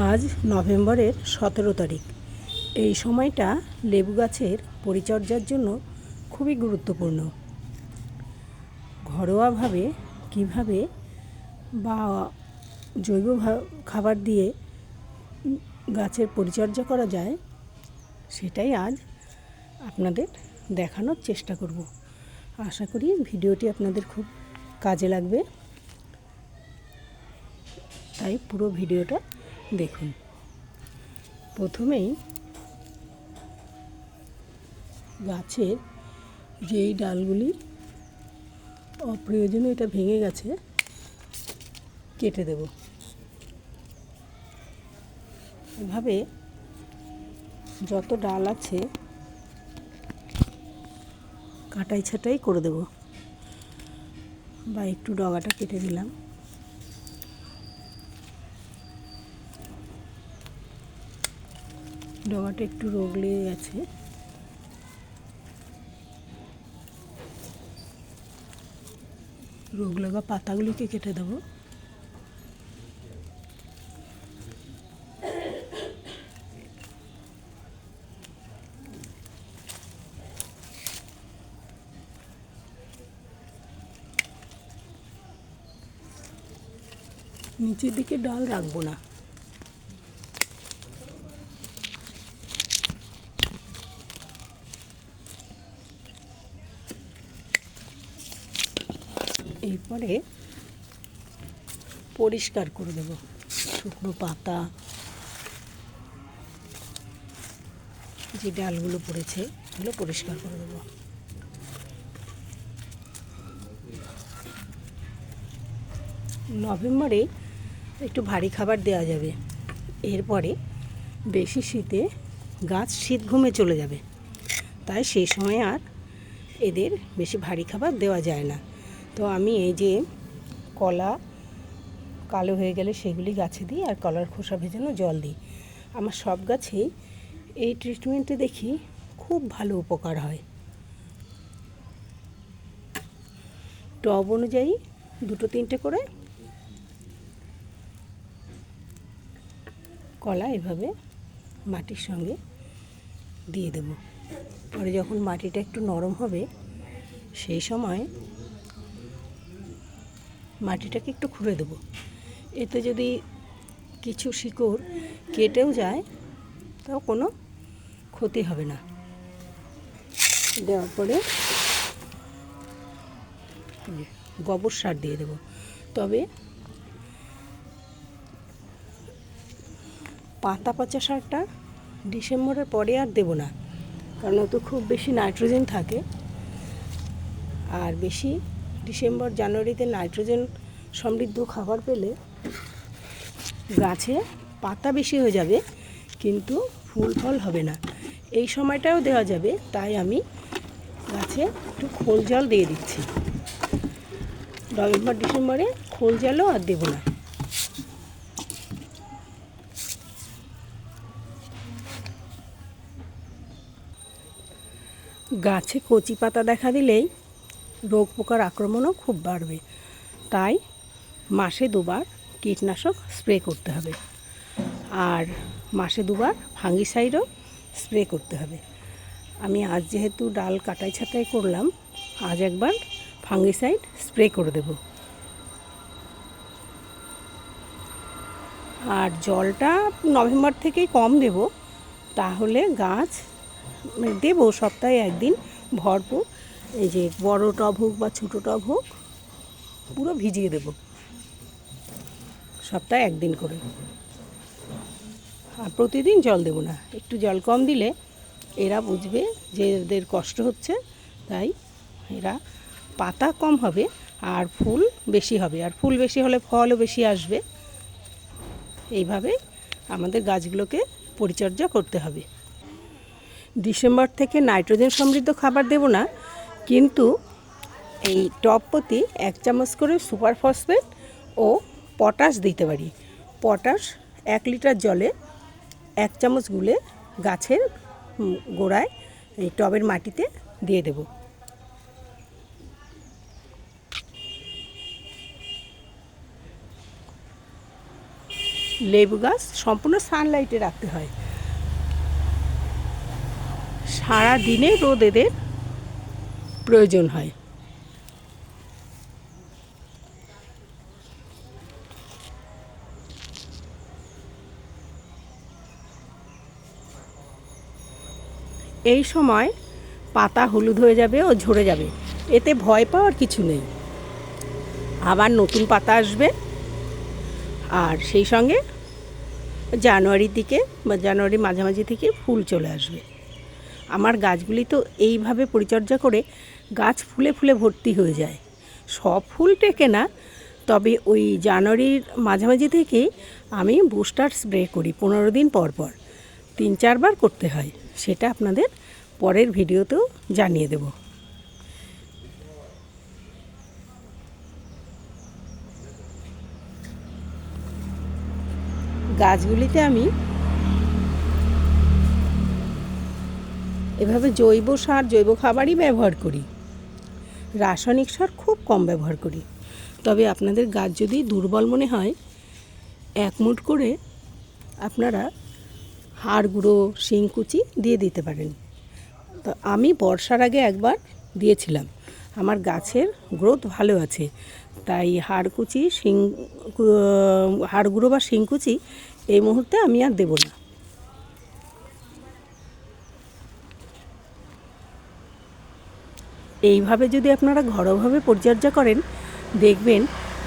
আজ নভেম্বরের সতেরো তারিখ। এই সময়টা লেবু গাছের পরিচর্যার জন্য খুবই গুরুত্বপূর্ণ। ঘরোয়াভাবে কীভাবে বা জৈব খাবার দিয়ে গাছের পরিচর্যা করা যায়, সেটাই আজ আপনাদের দেখানোর চেষ্টা করব। আশা করি ভিডিওটি আপনাদের খুব কাজে লাগবে। তাই পুরো ভিডিওটা দেখুন। প্রথমেই গাছের যেই ডালগুলি অপ্রয়োজনীয়, এটা ভেঙে গেছে, কেটে দেব। এভাবে যত ডাল আছে, কাটাই ছাটাই করে দেব। বা একটু ডগাটা কেটে দিলাম ডগাটা একটু রোগ লেগে গেছে। রোগ লাগা পাতাগুলিকে কেটে দেবো। নিচের দিকে ডাল রাখব না। এরপরে পরিষ্কার করে দেব। শুকনো পাতা, যে ডালগুলো পড়েছে এগুলো পরিষ্কার করে দেবো। নভেম্বরে একটু ভারী খাবার দেওয়া যাবে। এরপরে বেশি শীতে গাছ শীত ঘুমে চলে যাবে। তাই সেই সময় আর এদের বেশি ভারী খাবার দেওয়া যায় না। তো আমি এই যে কলা কালো হয়ে গেলে সেগুলি গাছে দিই আর কলার খোসা ভেজানো জল দিই। আমার সব গাছেই এই ট্রিটমেন্টে দেখি খুব ভালো উপকার হয়। টব অনুযায়ী দুটো তিনটে করে কলা এভাবে মাটির সঙ্গে দিয়ে দেব। পরে যখন মাটিটা একটু নরম হবে, সেই সময় মাটিটাকে একটু খুঁড়ে দেবো। এতে যদি কিছু শিকড় কেটেও যায়, তাও কোনো ক্ষতি হবে না। দেওয়ার পরে গোবর সার দিয়ে দেবো। তবে পাতা পচা সারটা ডিসেম্বরের পরে আর দেবো না, কারণ ওতে খুব বেশি নাইট্রোজেন থাকে আর বেশি ডিসেম্বর জানুয়ারিতে নাইট্রোজেন সমৃদ্ধ খাবার পেলে গাছে পাতা বেশি হয়ে যাবে, কিন্তু ফুল ফল হবে না। এই সময়টাও দেওয়া যাবে, তাই আমি গাছে একটু খোল জল দিয়ে দিচ্ছি। নভেম্বর, ডিসেম্বরে খোল জলও আর দেবো না। গাছে কচি পাতা দেখা দিলেই রোগ পোকার আক্রমণও খুব বাড়বে। তাই মাসে দুবার কীটনাশক স্প্রে করতে হবে। আর মাসে দুবার ফাঙ্গিসাইডও স্প্রে করতে হবে। আমি আজ যেহেতু ডাল কাটাই ছাটাই করলাম, আজ একবার ফাঙ্গিসাইড স্প্রে করে দেব। আর জলটা নভেম্বর থেকেই কম দেব, তাহলে গাছ দেবো সপ্তাহে একদিন ভরপুর। এই যে বড় টব হোক বা ছোটো টব হোক, পুরো ভিজিয়ে দেব। সপ্তাহে একদিন করে। আর প্রতিদিন জল দেবো না। একটু জল কম দিলে এরা বুঝবে যে এদের কষ্ট হচ্ছে, তাই এরা পাতা কম হবে আর ফুল বেশি হবে। আর ফুল বেশি হলে ফলও বেশি আসবে। এইভাবে আমাদের গাছগুলোকে পরিচর্যা করতে হবে। ডিসেম্বর থেকে নাইট্রোজেন সমৃদ্ধ খাবার দেব না কিন্তু এই টপ প্রতি এক চামচ করে সুপার ফসফেট ও পটাশ দিতে পারি। পটাশ এক লিটার জলে এক চামচ গুলে গাছের গোড়ায় এই টবের মাটিতে দিয়ে দেব। লেবু গাছ সম্পূর্ণ সানলাইটে রাখতে হয়। সারা দিনে রোদ এদের প্রয়োজন হয়। এই সময় পাতা হলুদ হয়ে যাবে ও ঝরে যাবে। এতে ভয় পাওয়ার কিছু নেই। আবার নতুন পাতা আসবে। আর সেই সঙ্গে জানুয়ারির দিকে বা জানুয়ারি মাঝামাঝি থেকে ফুল চলে আসবে। আমার গাছগুলি তো এইভাবে পরিচর্যা করে গাছ ফুলে ফুলে ভর্তি হয়ে যায়। সব ফুল টেকে না, তবে ওই জানুয়ারির মাঝামাঝি থেকে আমি বুস্টার স্প্রে করি পনেরো দিন পর পর। তিন চারবার করতে হয়, সেটা আপনাদের পরের ভিডিওতেও জানিয়ে দেব। গাছগুলিতে আমি এভাবে জৈব সার, জৈব খাবারই ব্যবহার করি। রাসায়নিক সার খুব কম ব্যবহার করি। তবে আপনাদের গাছ যদি দুর্বল মনে হয়, এক মুঠ করে আপনারা হাড় গুঁড়ো শিংকুচি দিয়ে দিতে পারেন। তো আমি বর্ষার আগে একবার দিয়েছিলাম। আমার গাছের গ্রোথ ভালো আছে। তাই হাড়কুচি শিং হাড় গুঁড়ো বা শিংকুচি এই মুহূর্তে আমি আর দেবো না। এইভাবে যদি আপনারা ঘরোয়াভাবে পরিচর্যা করেন, দেখবেন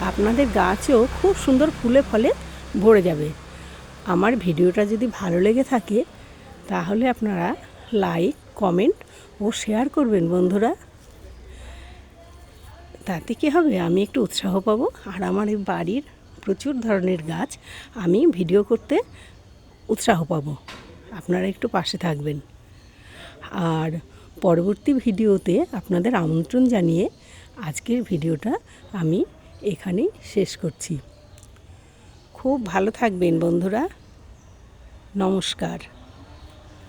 আপনাদের গাছও খুব সুন্দর ফুলে ফলে ভরে যাবে। আমার ভিডিওটা যদি ভালো লেগে থাকে, তাহলে আপনারা লাইক, কমেন্ট ও শেয়ার করবেন বন্ধুরা। তাতে কী হবে? আমি একটু উৎসাহ পাবো। আর আমার এই বাড়ির প্রচুর ধরনের গাছ আমি ভিডিও করতে উৎসাহ পাবো। আপনারা একটু পাশে থাকবেন। আর পরবর্তী ভিডিওতে আপনাদের আমন্ত্রণ জানিয়ে আজকের ভিডিওটা আমি এখানেই শেষ করছি। খুব ভালো থাকবেন বন্ধুরা। নমস্কার।